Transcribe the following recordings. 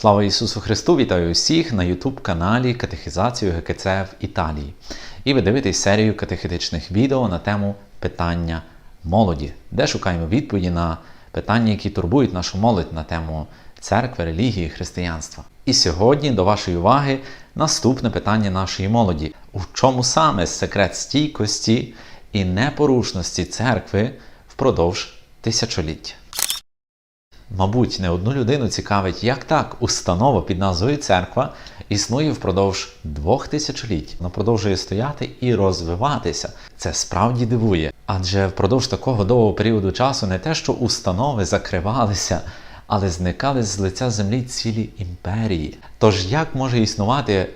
Слава Ісусу Христу! Вітаю усіх на YouTube-каналі Катехізацію ГКЦ в Італії. І ви дивитесь серію катехетичних відео на тему питання молоді, де шукаємо відповіді на питання, які турбують нашу молодь на тему церкви, релігії, християнства. І сьогодні до вашої уваги наступне питання нашої молоді: у чому саме секрет стійкості і непорушності церкви впродовж тисячоліття? Мабуть, не одну людину цікавить, як так установа під назвою церква існує впродовж двох тисячоліть. Вона продовжує стояти і розвиватися. Це справді дивує. Адже впродовж такого довгого періоду часу не те, що установи закривалися, але зникали з лиця землі цілі імперії. Тож як може існувати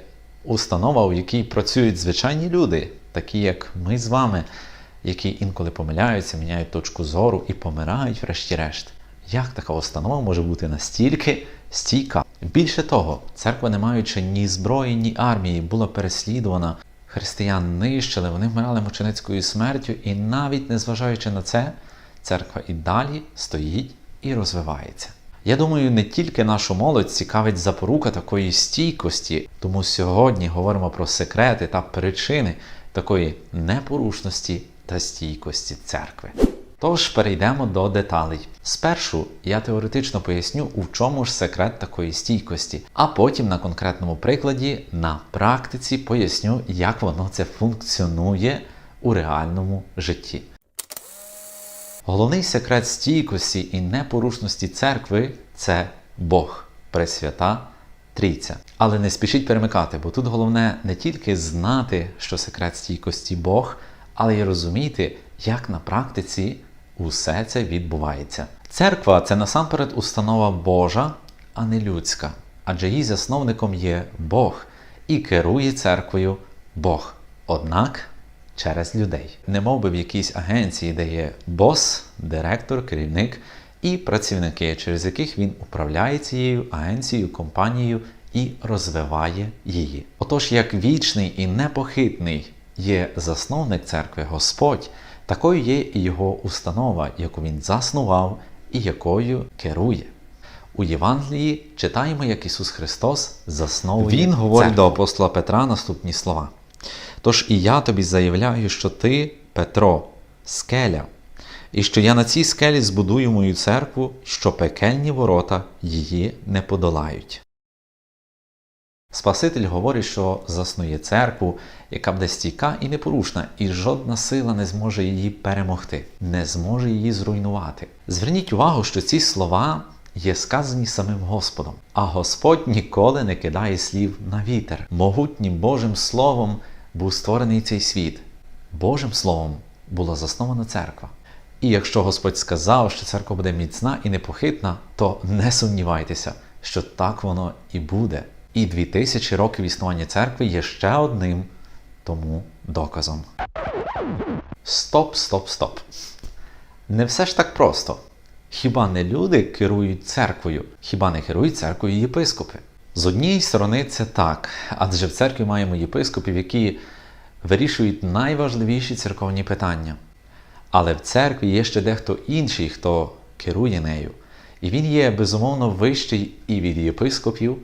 установа, у якій працюють звичайні люди, такі як ми з вами, які інколи помиляються, міняють точку зору і помирають, врешті-решт? Як така установа може бути настільки стійка? Більше того, церква, не маючи ні зброї, ні армії, була переслідувана. Християн нищили, вони вмирали мученицькою смертю, і навіть незважаючи на це, церква і далі стоїть і розвивається. Я думаю, не тільки нашу молодь цікавить запорука такої стійкості, тому сьогодні говоримо про секрети та причини такої непорушності та стійкості церкви. Тож перейдемо до деталей. Спершу я теоретично поясню, у чому ж секрет такої стійкості, а потім на конкретному прикладі на практиці поясню, як воно це функціонує у реальному житті. Головний секрет стійкості і непорушності церкви це Бог, Пресвята Трійця. Але не спішіть перемикати, бо тут головне не тільки знати, що секрет стійкості Бог, але й розуміти, як на практиці усе це відбувається. Церква це насамперед установа Божа, а не людська, адже її засновником є Бог і керує церквою Бог. Однак через людей. Не би в якійсь агенції, де є бос, директор, керівник і працівники, через яких він управляє цією агенцією, компанією і розвиває її. Отож, як вічний і непохитний є засновник церкви Господь, такою є і його установа, яку він заснував і якою керує. У Євангелії читаємо, як Ісус Христос засновує. Він говорить церкву. до апостола Петра наступні слова. Тож і я тобі заявляю, що ти, Петро, скеля, і що я на цій скелі збудую мою церкву, що пекельні ворота її не подолають. Спаситель говорить, що заснує церкву, яка буде стійка і непорушна, і жодна сила не зможе її перемогти, не зможе її зруйнувати. Зверніть увагу, що ці слова є сказані самим Господом, а Господь ніколи не кидає слів на вітер. Могутнім Божим Словом був створений цей світ. Божим Словом була заснована церква. І якщо Господь сказав, що церква буде міцна і непохитна, то не сумнівайтеся, що так воно і буде. І дві тисячі років існування церкви є ще одним тому доказом. Стоп, стоп, стоп. Не все ж так просто. Хіба не люди керують церквою? Хіба не керують церквою єпископи? З однієї сторони, це так, адже в церкві маємо єпископів, які вирішують найважливіші церковні питання. Але в церкві є ще дехто інший, хто керує нею. І він є безумовно вищий і від єпископів,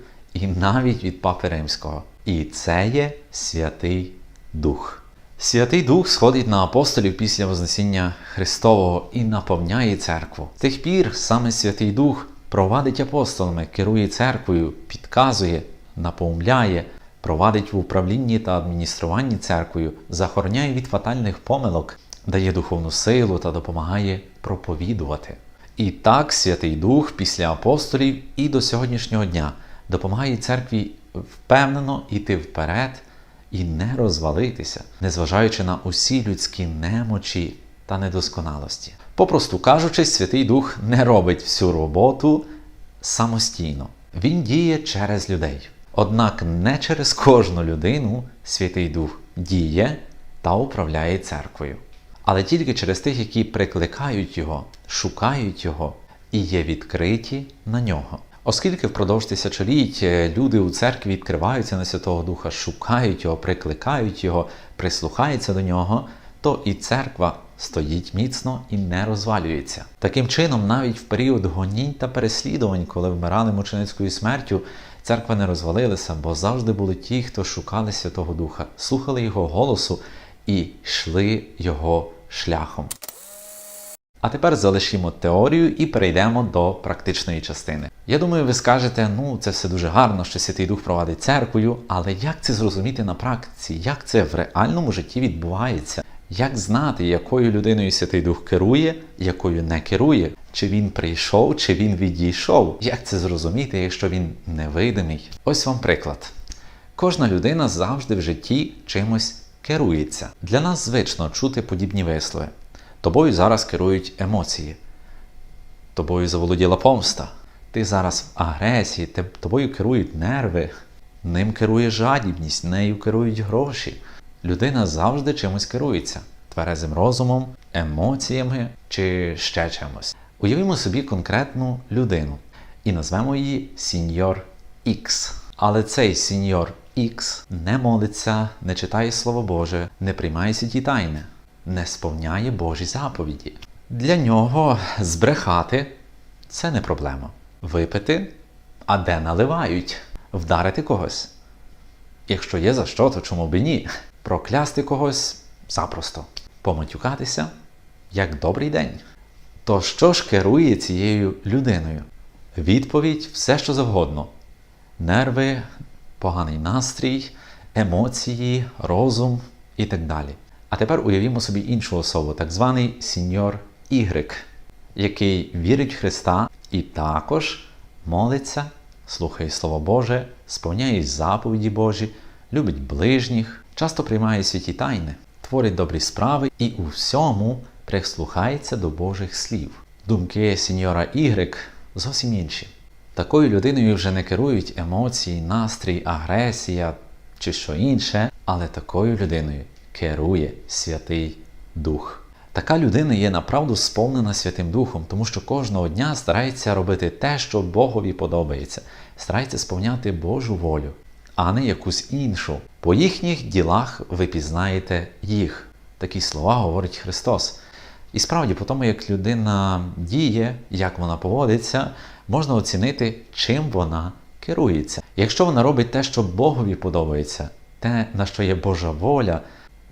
і навіть від Папи Римського. І це є Святий Дух. Святий Дух сходить на апостолів після Вознесіння Христового і наповняє церкву. З тих пір саме Святий Дух провадить апостолами, керує церквою, підказує, напоумляє, провадить в управлінні та адмініструванні церквою, захороняє від фатальних помилок, дає духовну силу та допомагає проповідувати. І так Святий Дух після апостолів і до сьогоднішнього дня допомагає церкві впевнено йти вперед і не розвалитися, незважаючи на усі людські немочі та недосконалості. Попросту кажучи, Святий Дух не робить всю роботу самостійно. Він діє через людей. Однак не через кожну людину Святий Дух діє та управляє церквою, але тільки через тих, які прикликають Його, шукають Його і є відкриті на нього. Оскільки впродовж тисячоліть е, люди у церкві відкриваються на Святого Духа, шукають його, прикликають його, прислухаються до нього, то і церква стоїть міцно і не розвалюється. Таким чином, навіть в період гонінь та переслідувань, коли вмирали мученицькою смертю, церква не розвалилася, бо завжди були ті, хто шукали Святого Духа, слухали Його голосу і йшли Його шляхом. А тепер залишимо теорію і перейдемо до практичної частини. Я думаю, ви скажете, ну це все дуже гарно, що Святий Дух провадить церквою, але як це зрозуміти на практиці? Як це в реальному житті відбувається? Як знати, якою людиною Святий Дух керує, якою не керує? Чи він прийшов, чи він відійшов? Як це зрозуміти, якщо він невидимий? Ось вам приклад. Кожна людина завжди в житті чимось керується. Для нас звично чути подібні вислови. Тобою зараз керують емоції. Тобою заволоділа помста. Ти зараз в агресії, тобою керують нерви, ним керує жадібність, нею керують гроші. Людина завжди чимось керується тверезим розумом, емоціями чи ще чимось. Уявімо собі конкретну людину і назвемо її Сіньор Ікс. Але цей Сіньор Ікс не молиться, не читає Слово Боже, не приймає святі тайни, не сповняє Божі заповіді. Для нього збрехати це не проблема. Випити, а де наливають, вдарити когось. Якщо є за що, то чому б і ні? Проклясти когось запросто. Поматюкатися як добрий день. То що ж керує цією людиною? Відповідь все, що завгодно: нерви, поганий настрій, емоції, розум і так далі. А тепер уявімо собі іншу особу, так званий сіньор Ігрик, який вірить в Христа і також молиться, слухає Слово Боже, сповняє заповіді Божі, любить ближніх, часто приймає святі тайни, творить добрі справи і у всьому прислухається до Божих слів. Думки сеньора Ігрик зовсім інші. Такою людиною вже не керують емоції, настрій, агресія чи що інше, але такою людиною керує Святий Дух. Така людина є направду сповнена Святим Духом, тому що кожного дня старається робити те, що Богові подобається, старається сповняти Божу волю, а не якусь іншу. По їхніх ділах ви пізнаєте їх. Такі слова говорить Христос. І справді, по тому, як людина діє, як вона поводиться, можна оцінити, чим вона керується. Якщо вона робить те, що Богові подобається, те, на що є Божа воля,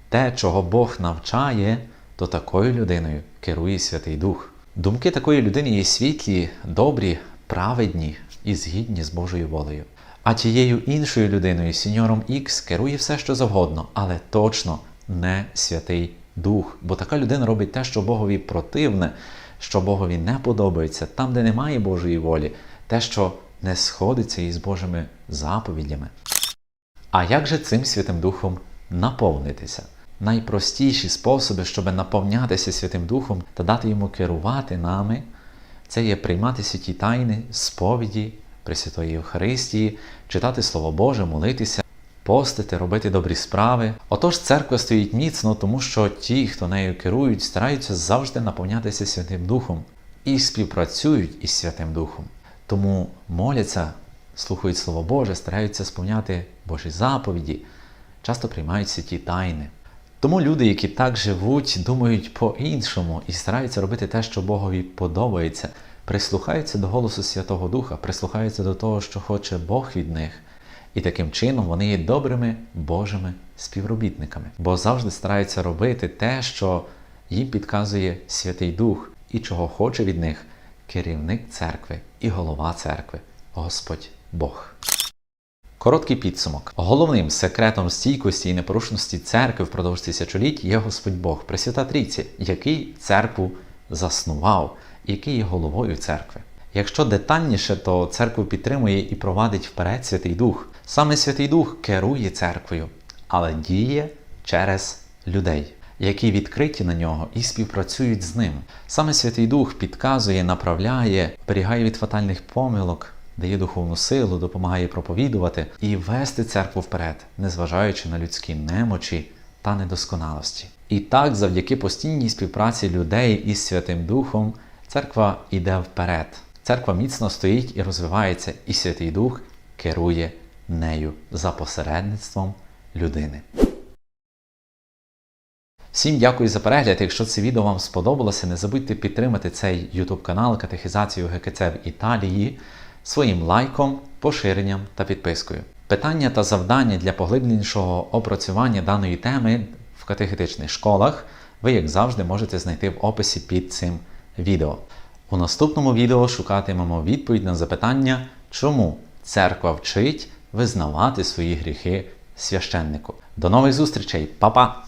те, чого Бог навчає, то такою людиною керує Святий Дух. Думки такої людини є світлі, добрі, праведні і згідні з Божою волею. А тією іншою людиною, сіньором Ікс, керує все, що завгодно, але точно не Святий Дух. Бо така людина робить те, що Богові противне, що Богові не подобається, там, де немає Божої волі, те, що не сходиться із Божими заповідями. А як же цим Святим Духом наповнитися? Найпростіші способи, щоб наповнятися Святим Духом та дати йому керувати нами, це є приймати святі тайни, сповіді, Пресвятої Євхаристії, читати Слово Боже, молитися, постити, робити добрі справи. Отож, церква стоїть міцно, тому що ті, хто нею керують, стараються завжди наповнятися Святим Духом і співпрацюють із Святим Духом. Тому моляться, слухають Слово Боже, стараються сповняти Божі заповіді, часто приймають святі тайни. Тому люди, які так живуть, думають по-іншому і стараються робити те, що Богові подобається, прислухаються до голосу Святого Духа, прислухаються до того, що хоче Бог від них. І таким чином вони є добрими Божими співробітниками, бо завжди стараються робити те, що їм підказує Святий Дух і чого хоче від них керівник церкви і голова церкви, Господь Бог. Короткий підсумок. Головним секретом стійкості і непорушності церкви впродовж тисячоліть є Господь Бог, Пресвята Трійці, який церкву заснував, який є головою церкви. Якщо детальніше, то церкву підтримує і провадить вперед Святий Дух. Саме Святий Дух керує церквою, але діє через людей, які відкриті на нього і співпрацюють з ним. Саме Святий Дух підказує, направляє, берігає від фатальних помилок, дає духовну силу, допомагає проповідувати і вести церкву вперед, незважаючи на людські немочі та недосконалості. І так, завдяки постійній співпраці людей із Святим Духом, церква йде вперед. Церква міцно стоїть і розвивається, і Святий Дух керує нею за посередництвом людини. Всім дякую за перегляд. Якщо це відео вам сподобалося, не забудьте підтримати цей YouTube канал Катехізацію ГКЦ в Італії своїм лайком, поширенням та підпискою. Питання та завдання для поглибленішого опрацювання даної теми в катехетичних школах ви, як завжди, можете знайти в описі під цим відео. У наступному відео шукатимемо відповідь на запитання, чому церква вчить визнавати свої гріхи священнику. До нових зустрічей, Па-па!